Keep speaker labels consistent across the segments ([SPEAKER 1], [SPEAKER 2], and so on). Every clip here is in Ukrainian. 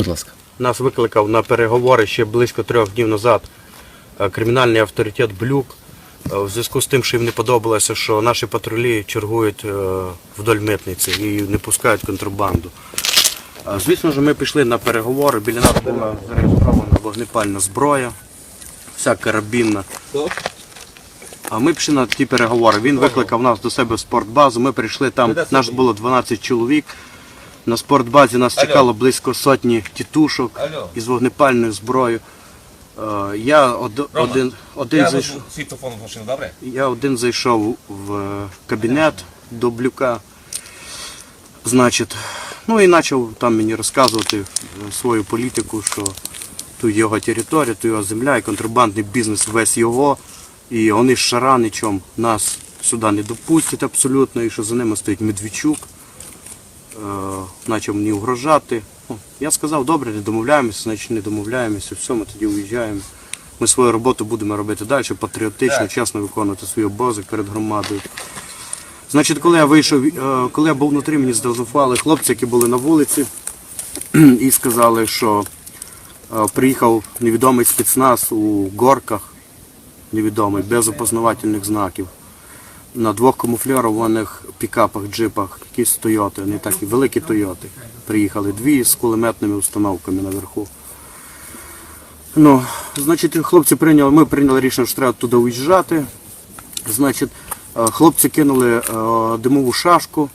[SPEAKER 1] Будь ласка.
[SPEAKER 2] Нас викликав на переговори ще близько трьох днів назад е, кримінальний авторитет Блюк. е, В зв'язку з тим, що їм не подобалося, що наші патрулі чергують е, вдоль митниці і не пускають контрабанду. Звісно ж, ми пішли на переговори. Біля нас була зареєстрована вогнепальна зброя, вся карабінна. А ми пішли на ті переговори. Він викликав нас до себе в спортбазу. Ми прийшли там, нас було 12 чоловік. На спортбазі нас чекало близько сотні тітушок із вогнепальною зброєю. Е, Я од- один, один,
[SPEAKER 3] Я
[SPEAKER 2] зайшов,
[SPEAKER 3] машину, добре?
[SPEAKER 2] я один зайшов в е, кабінет до Блюка. Значить, ну і почав там мені розказувати е, свою політику, що тут його територія, тут його земля, і контрабандний бізнес весь його. І вони з Шараничем нас сюди не допустять абсолютно, і що за ними стоїть Медведчук. Е, Почав мені угрожати. Ну, Я сказав, добре, не домовляємося, значить не домовляємося, все, ми тоді уїжджаємо. Ми свою роботу будемо робити далі, патріотично, чесно виконувати свій обов'язок перед громадою. Значить, коли я вийшов, е, коли я був внутрі, мені зателефонували хлопці, які були на вулиці, і сказали, що е, приїхав невідомий спецназ у горках, невідомий, без опознавательних знаків. На двох камуфльованих пікапах, джипах, якісь Тойоти, не такі великі Тойоти. Приїхали дві з кулеметними установками наверху. Ну, значить, хлопці прийняли, ми прийняли рішення, що треба туди уїжджати. Значить, е, хлопці кинули е, димову шашку,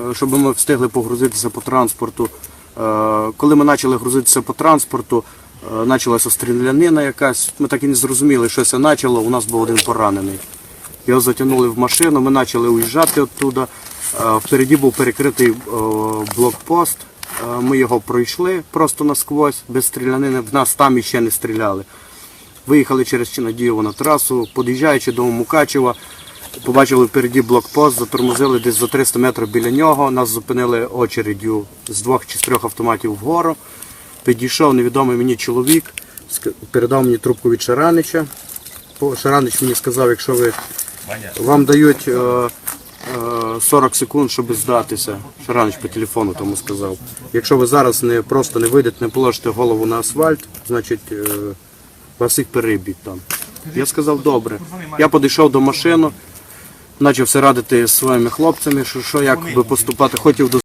[SPEAKER 2] е, щоб ми встигли погрузитися по транспорту. Коли ми почали грузитися по транспорту, почалася стрілянина якась. Ми так і не зрозуміли, що це почало. У нас був один поранений. Його затягнули в машину, ми почали уїжджати оттуда. Е, Впереді був перекритий е, блокпост. Е, Ми його пройшли просто насквозь, без стрілянини. В нас там іще не стріляли. Виїхали через Чинадієво на трасу, під'їжджаючи до Мукачева, побачили впереді блокпост, затормозили десь за 300 метрів біля нього. Нас зупинили очереддю з двох чи з трьох автоматів вгору. Підійшов невідомий мені чоловік, передав мені трубку від Шаранича. Шаранич мені сказав, якщо ви. Вам дають е, е, 40 секунд, щоб здатися. Шаранович по телефону тому сказав. Якщо ви зараз не просто не вийдете, не положите голову на асфальт, значить е, вас їх переб'ють там. Я сказав, добре. Я підійшов до машини, почав все радити зі своїми хлопцями, що, що як би поступати, хотів до